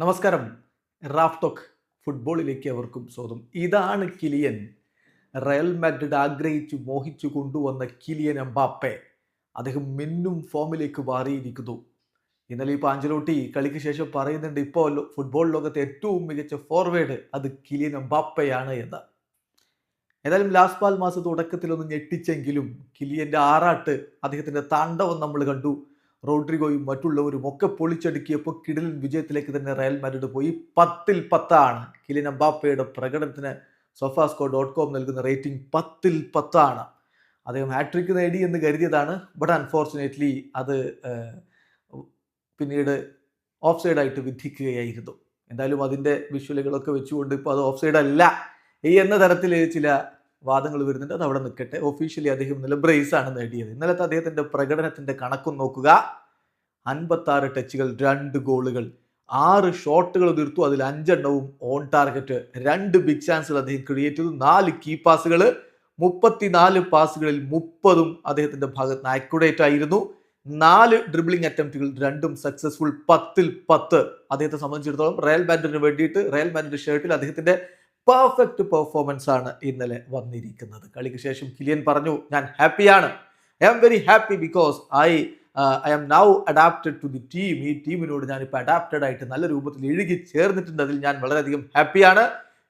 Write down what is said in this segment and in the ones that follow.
നമസ്കാരം. റാഫ്ടോക്ക് ഫുട്ബോളിലേക്ക് അവർക്കും സ്വാഗതം. ഇതാണ് കിലിയൻ. റയൽ മാഡ്രിഡ് ആഗ്രഹിച്ചു മോഹിച്ചു കൊണ്ടുവന്ന കിലിയൻ എംബാപ്പെ. അദ്ദേഹം മിന്നും ഫോമിലേക്ക് മാറിയിരിക്കുന്നു. ഇന്നലെ ഈ പാഞ്ചലോട്ടി കളിക്ക് ശേഷം പറയുന്നുണ്ട് ഇപ്പോൾ ഫുട്ബോൾ ലോകത്തെ ഏറ്റവും മികച്ച ഫോർവേഡ് അത് കിലിയൻ എംബാപ്പയാണ് എന്ന്. ഏതായാലും ലാസ്റ്റ് പാൽ മാസ തുടക്കത്തിലൊന്ന് ഞെട്ടിച്ചെങ്കിലും കിലിയന്റെ ആറാട്ട് അദ്ദേഹത്തിന്റെ താണ്ഡവം നമ്മൾ കണ്ടു. റോഡ്രിഗോയും മറ്റുള്ളവരും ഒക്കെ പൊളിച്ചടുക്കിയപ്പോൾ കിടിലൻ വിജയത്തിലേക്ക് തന്നെ റയൽ മാഡ്രിഡ് പോയി. പത്തിൽ പത്താണ്. കിലിൻ അംബാപ്പയുടെ പ്രകടനത്തിന് സൊഫാസ്കോ ഡോട്ട് കോം നൽകുന്ന റേറ്റിംഗ് പത്തിൽ പത്താണ്. അദ്ദേഹം ഹാട്രിക്ക് നേടി എന്ന് കരുതിയതാണ്. ബട്ട് അൺഫോർച്ചുനേറ്റ്ലി അത് പിന്നീട് ഓഫ് സൈഡായിട്ട് വിധിക്കുകയായിരുന്നു. എന്തായാലും അതിന്റെ വിഷ്വലുകളൊക്കെ വെച്ചുകൊണ്ട് ഇപ്പോൾ അത് ഓഫ് സൈഡല്ല എന്ന തരത്തിൽ ചില വാദങ്ങൾ വരുന്നുണ്ട്. അത് അവിടെ നിൽക്കട്ടെ. ഒഫീഷ്യലി അദ്ദേഹം ഇന്നലെ ബ്രേസ് ആണ് നേടിയത്. ഇന്നലത്തെ അദ്ദേഹത്തിന്റെ പ്രകടനത്തിന്റെ കണക്കും നോക്കുക. അൻപത്തി ആറ് ടച്ചുകൾ രണ്ട് ഗോളുകൾ. ആറ് ഷോട്ടുകൾ തീർത്തു അതിൽ അഞ്ചെണ്ണവും ഓൺ ടാർഗറ്റ് രണ്ട് ബിഗ് ചാൻസുകൾ അദ്ദേഹം ക്രിയേറ്റ് ചെയ്തു. നാല് കീ പാസുകൾ മുപ്പത്തിനാല് പാസുകളിൽ മുപ്പതും അദ്ദേഹത്തിന്റെ ഭാഗത്ത് നിന്ന് അക്യുറേറ്റ് ആയിരുന്നു. നാല് ഡ്രിബിളിംഗ് അറ്റംപ്റ്റുകൾ രണ്ടും സക്സസ്ഫുൾ പത്തിൽ പത്ത്. അദ്ദേഹത്തെ സംബന്ധിച്ചിടത്തോളം റയൽ ബാൻഡിന് വേണ്ടിയിട്ട് റയൽ മാഡ്രിഡ് ഷർട്ടിൽ അദ്ദേഹത്തിന്റെ പെർഫെക്റ്റ് പെർഫോമൻസ് ആണ് ഇന്നലെ വന്നിരിക്കുന്നത്. കളിക്ക് ശേഷം കിലിയൻ പറഞ്ഞു ഞാൻ ഹാപ്പിയാണ് I am very happy because I I am now adapted to the team ഈ ടീമിനോട് ഞാൻ ഇപ്പോൾ അഡാപ്റ്റഡ് ആയിട്ട് നല്ല രൂപത്തിൽ എഴുകി ചേർന്നിട്ടുണ്ട്. അതിൽ ഞാൻ വളരെയധികം ഹാപ്പിയാണ്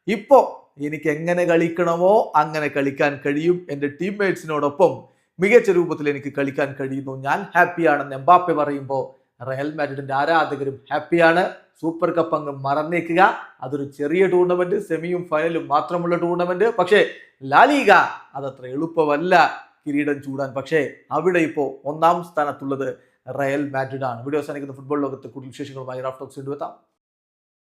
ഇപ്പോൾ എനിക്ക് എങ്ങനെ കളിക്കണമോ അങ്ങനെ കളിക്കാൻ കഴിയും. എന്റെ ടീംമേറ്റ്സിനോടൊപ്പം മികച്ച രൂപത്തിൽ എനിക്ക് കളിക്കാൻ കഴിയുന്നു. ഞാൻ ഹാപ്പിയാണെന്ന് എംബാപ്പെ പറയുമ്പോൾ റയൽ മാഡ്രിഡിന്റെ ആരാധകരും ഹാപ്പിയാണ്. സൂപ്പർ കപ്പ് അങ്ങ് മറന്നേക്കുക. അതൊരു ചെറിയ ടൂർണമെന്റ് സെമിയും ഫൈനലും മാത്രമുള്ള ടൂർണമെന്റ്. പക്ഷേ ലാലിക അതത്ര എളുപ്പമല്ല കിരീടം ചൂടാൻ. പക്ഷേ അവിടെ ഇപ്പോൾ ഒന്നാം സ്ഥാനത്തുള്ളത് റയൽ മാഡ്രിഡ് ആണ് വീഡിയോ അവസാനിക്കുന്ന ഫുട്ബോൾ ലോകത്ത് കൂടുതൽ വിശേഷങ്ങളുമായി റാഫ്റ്റോക്സ് കൊണ്ടുവെത്താം